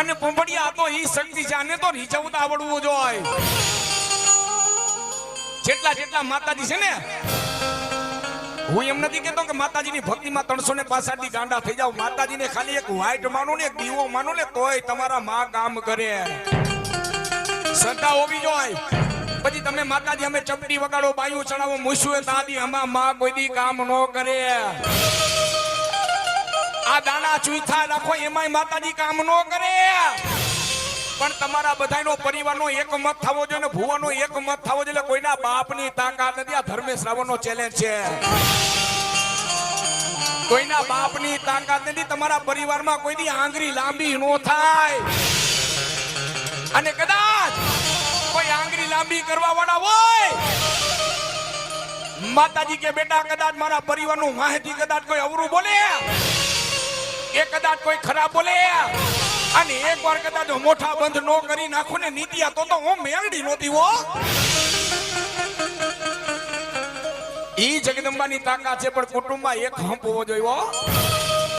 અને પોંભડિયા તો ઈ શક્તિ છે. આને તો રીઝવતા આવડવું જોઈએ જેટલા જેટલા માતાજી છે ને, હું એમ નથી કેતો કે માતાજીની ભક્તિમાં ત્રણસો ને પાસઠ ગાંડા થઈ જાવ માતાજીને ખાલી એક વ્હાઈટ માનો ને, એક દીવો માનો ને, તોય તમારા માં કામ કરે. શ્રદ્ધા હોવી જોઈએ પછી તમે માતાજી અમે ચપટી વગાડો, બાયું ચડાવો મૂસુએ દાદી અમા માં કોઈ દી કામ ન કરે. આ દાણા ચૂથા રાખો, એમાંય માતાજી કામ ન કરે. પણ તમારા બધાનો પરિવારનો એક મત થવો જોઈએ ભુવાનો એક મત થવો જોઈએ કોઈના બાપની તાકાત નથી. આ ધર્મેશ રાવણનો ચેલેન્જ છે. કોઈના બાપની તાકાત નથી. તમારા પરિવારમાં કોઈની આંગળી લાંબી નો થાય. અને કદાચ કોઈ આંગળી લાંબી કરવા વાળા હોય. માતાજી કે બેટા, કદાચ મારા પરિવારનું માહિતી કદાચ કોઈ અવરું બોલે. એ કદાચ કોઈ ખરાબ બોલે. અને એકવાર કદાચ હું મોઠા બંધ નો કરી નાખું ને નીતિયા, તો તો હું મેળડી નહોતી હો. ઈ જગદંબાની તાકાત છે, પણ કુટુંબમાં એક હંપ હોવો જોઈએ